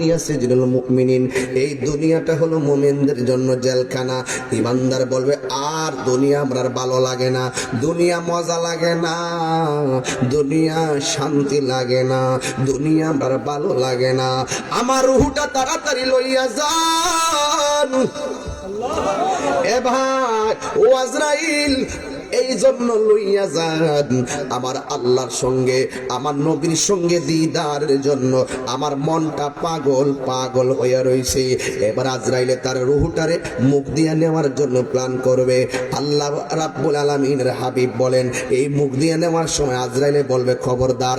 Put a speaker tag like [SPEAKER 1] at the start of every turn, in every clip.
[SPEAKER 1] দুনিয়া এই দুনিয়াটা হলো মুমিনদের জন্য জেলখানা। ইমানদার বলবে, আর দুনিয়া আমার ভালো লাগে না, দুনিয়া মজা লাগে না, দুনিয়া শান্তি লাগে না, দুনিয়া আমার ভালো লাগে না। আমার রুহুটা তাড়াতাড়ি লইয়া যান। এ ভাই, ও আজরাইল এই জন্য লইয়া যান। আমার আল্লাহর সঙ্গে, আমার নবীর সঙ্গে দিদারের জন্য আমার মনটা পাগল পাগল হইয়া রইছে। এবার আজরাইলে তার রুহুটারে মুখ দিয়ে নেওয়ার জন্য প্ল্যান করবে। আল্লাহ রাব্বুল আলামিনের হাবিব বলেন, এই মুখ দিয়ে নেওয়ার সময় আজরাইলে বলবে, খবরদার।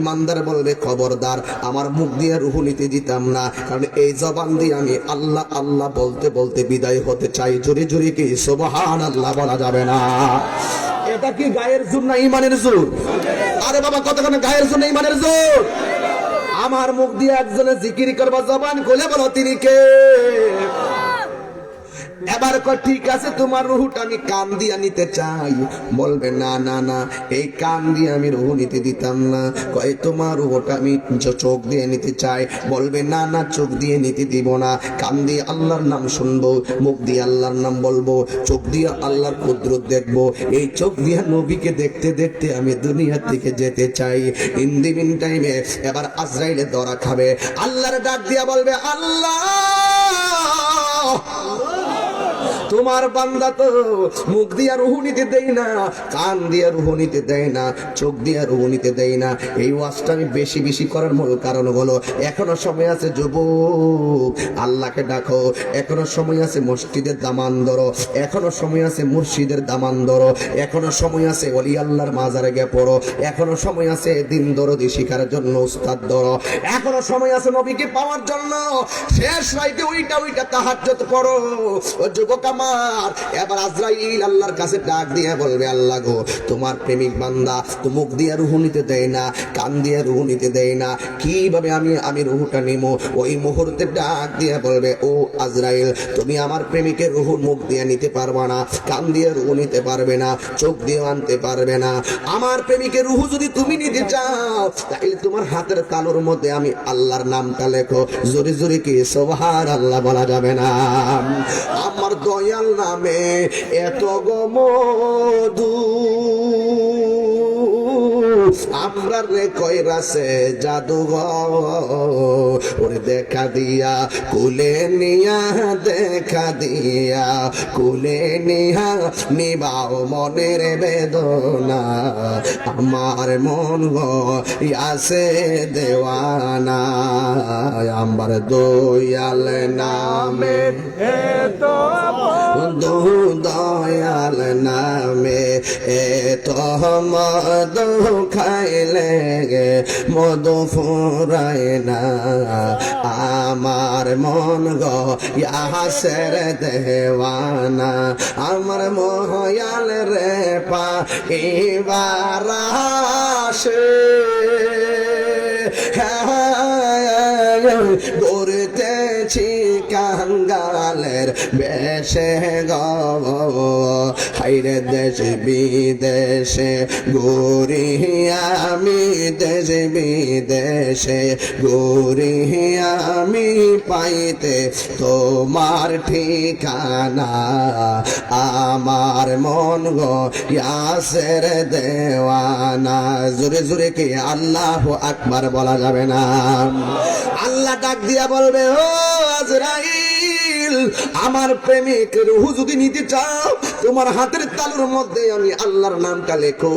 [SPEAKER 1] ইমানদার বলবে, খবরদার। আমার মুখ দিয়ে রুহু নিতে দিতাম না, কারণ এই জবান দিয়ে আমি আল্লাহ আল্লাহ বলতে বলতে বিদায় হতে চাই। জোরে জোরে কি? সুবহান আল্লাহ বলা যাবে না। এটা কি গায়ের জোর না ইমানের জোর? আরে বাবা কতক্ষণ গায়ের জোর না ইমানের জোর? আমার মুখ দিয়ে একজনে জিকির করবা জবান খুলে বলো, তিনি কে? এবার কয়, ঠিক আছে, তোমার রুহুটা আমি কান দিয়া নিতে চাই। বলবে, না না না, এই কান দিয়ে আমি রুহু নিতে দিতাম না। কয়, তোমার রুহুটা আমি চোখ দিয়ে নিতে চাই। বলবে, না না, চোখ দিয়ে নিতে দিব না। কান দিয়ে আল্লাহর নাম শুনব, মুখ দিয়ে আল্লাহর নাম বলব, চোখ দিয়ে আল্লাহর কুদরত দেখব। এই চোখ দিয়ে নবীকে দেখতে দেখতে আমি দুনিয়া থেকে যেতে চাই। ইন টাইমে এবার আজরাইলে দরা খাবে। আল্লাহর ডাক দিয়া বলবে, আল্লাহ! তোমার বান্দা তো মুখ দিয়া রুহু নিতে দেয় না, কান দিয়া রুহু নিতে দেয় না, চোখ দিয়া রুহু নিতে দেয় না। এই ওয়াজটা আমি বেশি বেশি করার মূল কারণ হলো, এখনও সময় আছে যুবক, আল্লাহকে ডাকো, এখনও সময় আছে মসজিদের দামান ধরো, এখনও সময় আছে মুর্শিদের দামান ধরো, এখনও সময় আছে অলি আল্লাহর মাজারে গিয়ে পড়ো, এখনও সময় আছে দিন ধরো দরদি শিখার জন্য উস্তাদ ধরো, এখনও সময় আছে নবীকে পাওয়ার জন্য, শেষ রাইতে ওইটা ওইটা করো ও যুবক আমার। এবার আজরাইল আল্লাহর কাছে ডাক দিয়ে বলবে, আল্লাহ গো, তোমার প্রেমিক বান্দা তো মুখ দিয়ে রুহু নিতে দেয় না, কান দিয়ে রুহু নিতে দেয় না। কীভাবে আমি আমি রুহুটা নিমো? ওই মুহূর্তে ডাক দিয়ে বলবে, ও আজরাইল, তুমি আমার প্রেমিকের রুহু মুখ দিয়ে নিতে পারবে না, কান দিয়ে রুহু নিতে পারবে না, চোখ দিয়ে আনতে পারবে না। আমার প্রেমিকের রুহু যদি তুমি নিতে চাও তাহলে তোমার হাতের তালুর মধ্যে আমি আল্লাহর নামটা লেখো। জোরে জোরে কি? সোভার আল্লাহ বলা যাবে না। আমার দয়াল নামে এত গমধু আমরা রে কইরাছে জাদুঘর। ওরে দেখা দিয়া কুলে নিয়া দেখা দিয়া কুলে নিয়া নিবাও মনের বেদনা। আমার মন আছে দেওয়ানা আমার দয়াল নামে। দু দয়াল নামে এত মধু খাইলে গে মধু ফুরায় না আমার মন গো ইয়াসের দেওয়ানা। আমার মহয়াল রে পা, এবার আসে। গড়তেছি কাঙ্গালের বেশে গাইরে দেশ বিদেশে গরি আমি, দেশ বিদেশে গরি আমি পাইতে তোমার ঠিকানা। আমার মন গো ইয়াসের দেওয়ানা। জোরে জোরে কি আল্লাহ আকবার বলা যাবে না। আল্লাহ ডাক দিয়া বলবে, ও আজরাইল আমার প্রেমিক রুহু যদি নিতে চাও, তোমার হাতের তালুর মধ্যে আমি আল্লাহর নামটা লেখো।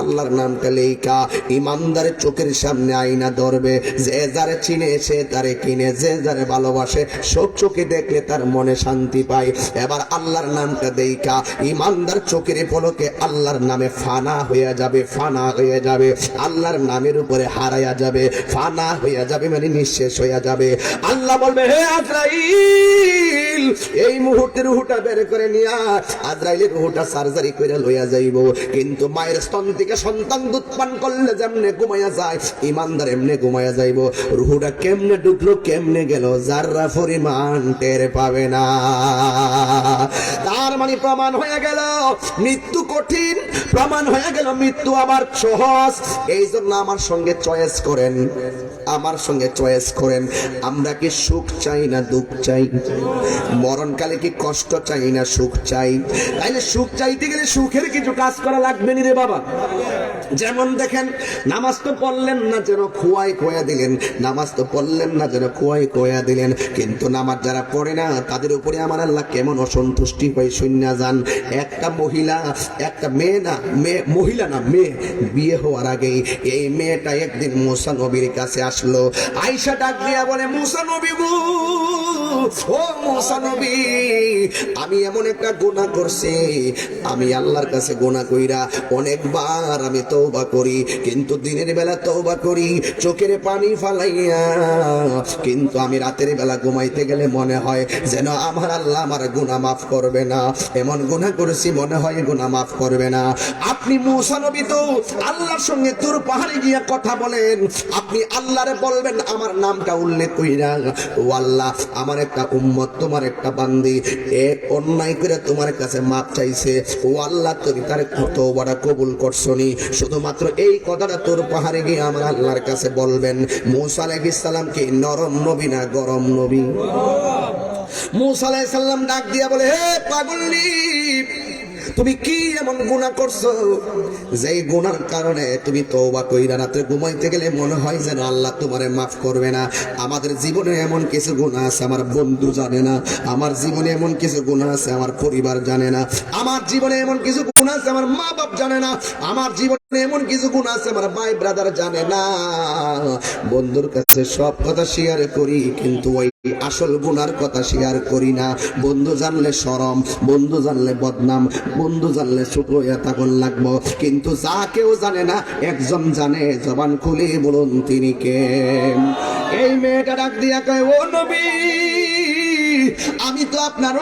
[SPEAKER 1] আল্লাহর নামটা লেখা, ইমানদারের চোখের সামনে আইনা ধরবে। যে যারে চিনে সে তারে কিনে, যে যারে ভালোবাসে, সব চোখে দেখলে তার মনে শান্তি পায়। এবার আল্লাহর নামটা দেখা, ইমানদার চোখের পলকে আল্লাহর নামে ফানা হয়ে যাবে, ফানা হয়ে যাবে। আল্লাহর নামের উপরে হারাইয়া যাবে, ফানা হইয়া যাবে মানে নিঃশেষ হইয়া যাবে। আল্লাহ বলবে, হে আজরাইল এই মুহূর্তে রুহুটা বের করে নিয়া আজরাইলের রুহুটা সার্জারি করে লইয়া যাইব। কিন্তু মায়ের স্তন থেকে সন্তান দুধ করলে যেমনে ঘুমাইয়া যায় ইমানদার এমনে ঘুমাইয়া যাইব। রুহুটা কেমনে ঢুকলো কেমনে গেল, যাররা পরিমাণ টের পাবে না। তার মানে প্রমাণ হয়ে গেল মৃত্যু কঠিন প্রমাণ হয়ে গেল, মৃত্যু আবার সহজ। এই জন্য আমার সঙ্গে চয়েস করেন। আমার সঙ্গে চয়েস করেন। আমরা কি সুখ চাই না দুঃখ চাই? মরণকালে কি কষ্ট চাই না সুখ চাই? তাইলে সুখ চাইতে গেলে সুখের কিছু কাজ করা লাগবে নি রে বাবা। যেমন দেখেন, নামাজ তো পড়লেন না যেন খোয়াই খোয়া দিলেন, নামাজ তো পড়লেন না যেন খোয়াই খোয়া দিলেন, কিন্তু নামাজ যারা পড়ে না, তাদের উপরে আমার আল্লাহ কেমন অসন্তুষ্টি হয়ে শূন্য যান। একটা মহিলা, একটা মেয়ে না, মেয়ে, মহিলা না, মেয়ে বিয়ে হওয়ার আগেই এই মেয়েটা একদিন মুসা নবীর কাছে আসলো। আইসা ডাক দিয়া বলে, মুসা নবী গো, ও মুসা নবী, আমি এমন একটা গুনাহ করছি, আমি আল্লাহর কাছে গুনাহ কইরা অনেকবার আমি তওবা করি, কিন্তু দিনের বেলা তওবা করি, চোখের পানি ফালাইয়া। কিন্তু আমি রাতের বেলা ঘুমাইতে গেলে মনে হয় যেন আমার আল্লাহ আমার গুনাহ মাফ করবে না। এমন গুনাহ করেছি, মনে হয় গুনাহ মাফ করবে না। আপনি মুসানবী তো আল্লাহর সঙ্গে তোর পাহাড়ে গিয়া কথা বলেন। আপনি আল্লাহরে বলবেন, আমার নামটা উল্লেখ কইরা। ও আল্লাহ, আমার একটা উম্মত, তোমার একটা বান্দি। এ অন্যায় করে তোমার কাছে মাপ চাইছে। ও আল্লাহ, তুমি তার কত বড় কবুল করছনি। শুধুমাত্র এই কথাটা তোর পাহাড়ে গিয়ে আমার আল্লাহর কাছে বলবেন। মুসা আলাইহিস সালাম কি? নরম নবী না গরম নবী? মুসা আলাইহিস ডাক দিয়া বলে, হে পাগলি তুমি কি এমন গুনাহ করছ? যেই গুনার কারণে তুমি তওবা কইরা রাতে ঘুমাইতে গেলে মনে হয় যেন আল্লাহ তোমারে মাফ করবে না। আমাদের জীবনে এমন কিছু গুনাহ আছে, আমার বন্ধু জানে না, আমার জীবনে এমন কিছু গুনাহ আছে, আমার পরিবার জানে না, আমার জীবনে এমন কিছু গুনাহ আছে, আমার মা বাপ জানে না, আমার জীবনে এমন কিছু গুণ আছে, আমার ভাই ব্রাদার জানে না। বন্ধুর কাছে সব কথা শেয়ার করি, কিন্তু ওই আসল গুনার কথা শেয়ার করি না। বন্ধু জানলে সরম, বন্ধু জানলে বদনাম বন্ধু জানলে ছোট তখন লাগবো। কিন্তু যা কেউ জানে না, একজন জানে, জবান খুলে বলুন তিনি কে। এই মেয়েটা ডাক দিয়া কয়, ও নবী, আমি তো আপনার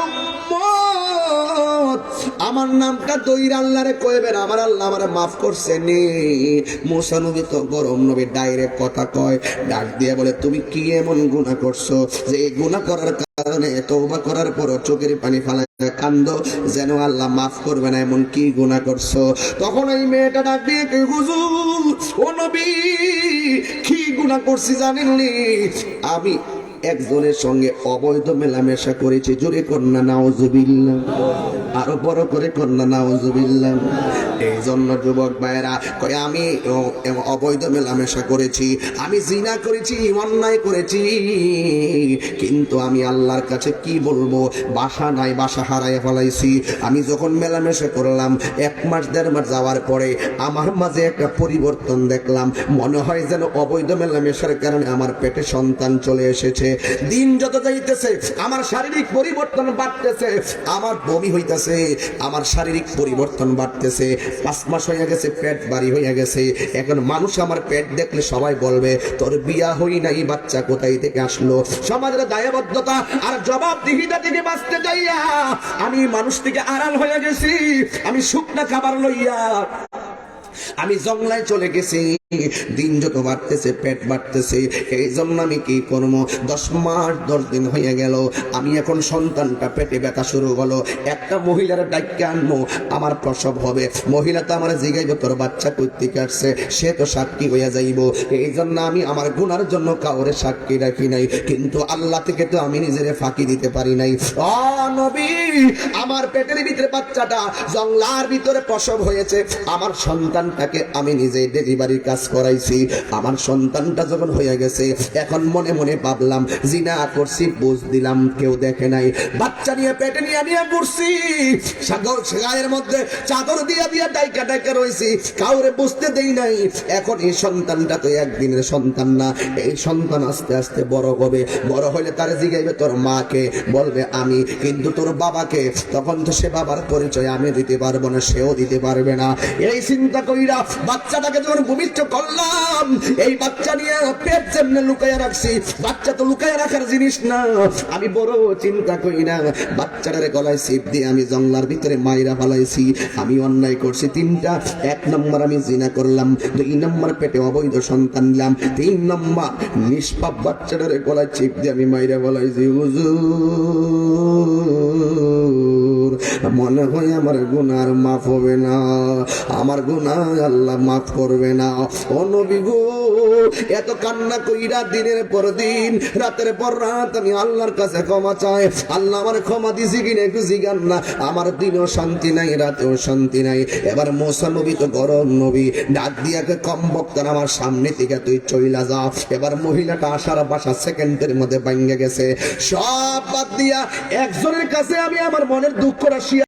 [SPEAKER 1] আমার নামটা দইর আল্লাহরে কইবেন, আমার আল্লাহ আমারে মাফ করছে নি মুসা নবী তো গরম নবী, ডাইরেক্ট কথা কয়, ডাক দিয়ে বলে, তুমি কি এমন গুনাহ করছ? যে গুনাহ করার কারণে তওবা করার পর চোখের পানি ফালা কান্দ, যেন আল্লাহ মাফ করবে না, এমন কি গুনাহ করছ? তখন এই মেয়েটা ডাক দিয়ে হুজুর, ও নবী, কি গুনাহ করছি জানেননি? আমি একজনের সঙ্গে অবৈধ মেলামেশা করেছে। জোরে কন্যা নাওজুবিল্লাহ আরও বড় করে কন্যা নাওজুবিল্লাহ এই জন্য যুবক ভাইয়েরা আমি অবৈধ মেলামেশা করেছি, আমি জিনা করেছি, অন্যায় করেছি। কিন্তু আমি আল্লাহর কাছে কি বলব? বাসা নাই, বাসা হারাই ফেলাইছি। আমি যখন মেলামেশা করলাম, এক মাস, দেড় মাস যাওয়ার পরে আমার মাঝে একটা পরিবর্তন দেখলাম। মনে হয় যেন অবৈধ মেলামেশার কারণে আমার পেটে সন্তান চলে এসেছে। দিন যত যাইতেছে, আমার শারীরিক পরিবর্তন বাড়তেছে, আমার বমি হইতেছে, আমার শারীরিক পরিবর্তন বাড়তেছে। পাঁচ মাস হয়ে গেছে, পেট বাড়ি হয়ে গেছে। এখন মানুষ আমার পেট দেখলে সবাই বলবে, তোর বিয়া হই নাই, বাচ্চা কোথায় থেকে আসলো? সমাজের দায়বদ্ধতা আর জবাবদিহিতা থেকে বাঁচতে যাইয়া আমি মানুষ থেকে আড়াল হয়ে গেছি, আমি শুকনা খাবার লইয়া, আমি জংলায় চলে গেছি। দিন যত বাড়তেছে, পেট বাড়তেছে, এই জন্য আমি কি করব? দশ মাস, দশ দিন হয়ে গেল, আমি এখন সন্তানটা পেটে ব্যথা শুরু হলো। একটা মহিলার ডাক্কে আনব, আমার প্রসব হবে। মহিলা তো আমার জিগাইব, তোর বাচ্চা কর্তিক আসছে? সে তো সাক্ষী হইয়া যাইব। এই জন্য আমি আমার গুনার জন্য কাউরে সাক্ষী রাখি নাই। কিন্তু আল্লাহ থেকে তো আমি নিজের ফাঁকি দিতে পারি নাই। অ নবী, আমার পেটের ভিতরে বাচ্চাটা জংলার ভিতরে প্রসব হয়েছে। আমার সন্তানটাকে আমি নিজে ডেলিভারির কাজ করাইছি। আমার সন্তানটা যখন হয়ে গেছে, এখন মনে মনে ভাবলাম, জিনা করছি, বুঝ দিলাম, কেউ দেখে নাই। বাচ্চা নিয়ে, পেটে নিয়ে নিয়ে ঘুরছি। গায়ের মধ্যে চাদর দিয়া দিয়া ডাইকা ডাইকা রয়েছি কাউরে বুঝতে দেই নাই। এখন এই সন্তানটা তো একদিনের সন্তান না। এই সন্তান আস্তে আস্তে বড় হবে। বড় হলে তার জিগাইবে তোর মাকে। বলবে, আমি কিন্তু তোর বাবাকে। তখন তো সে বাবার পরিচয় আমি দিতে পারব না, সেও দিতে পারবে না। এই চিন্তা কইরা বাচ্চাটাকে যখন ভূমিষ্ঠ করলাম। এই বাচ্চা নিয়ে পেট যেমনে লুকাইয়া রাখছি, বাচ্চা তো লুকাইয়া রাখার জিনিস না। আমি বড় চিন্তা করি না। বাচ্চাটারে গলায় সিপ দিয়ে আমি জঙ্গলার ভিতরে মাইরা ফালাইছি। আমি অন্যায় করছি তিনটা। এক নম্বর আমি জিনা করলাম, দুই নম্বর পেটে অবৈধ সন্তান নিলাম, তিন নম্বর নিষ্পাপ বাচ্চাটারে গলায় চিপ দিয়ে আমি মাইরা ফালাইছি। হুজুর। মনে হয় আমার গুনার মাফ হবে না। আমার গুনাহ আল্লাহ মাফ করবে না। ও নবী গো, এত কান্না কইরা দিনের পর দিন, রাতের পর রাত আমি আল্লাহর কাছে ক্ষমা চাই। আল্লাহ আমার ক্ষমা দিছি কিনা একটু জিগান না। আমার দিনও শান্তি নাই, রাতেও শান্তি নাই। এবার মোসা নবী তো গরম নবী। ডাক দিয়াকে কম বক্তার আমার সামনে থেকে তুই চইলা যা। এবার মহিলাটা আসার বাসা সেকেন্ডের মধ্যে ভাঙ্গে গেছে। সব বাদ দিয়া একজনের কাছে আমি আমার মনের দুঃখটা Coragem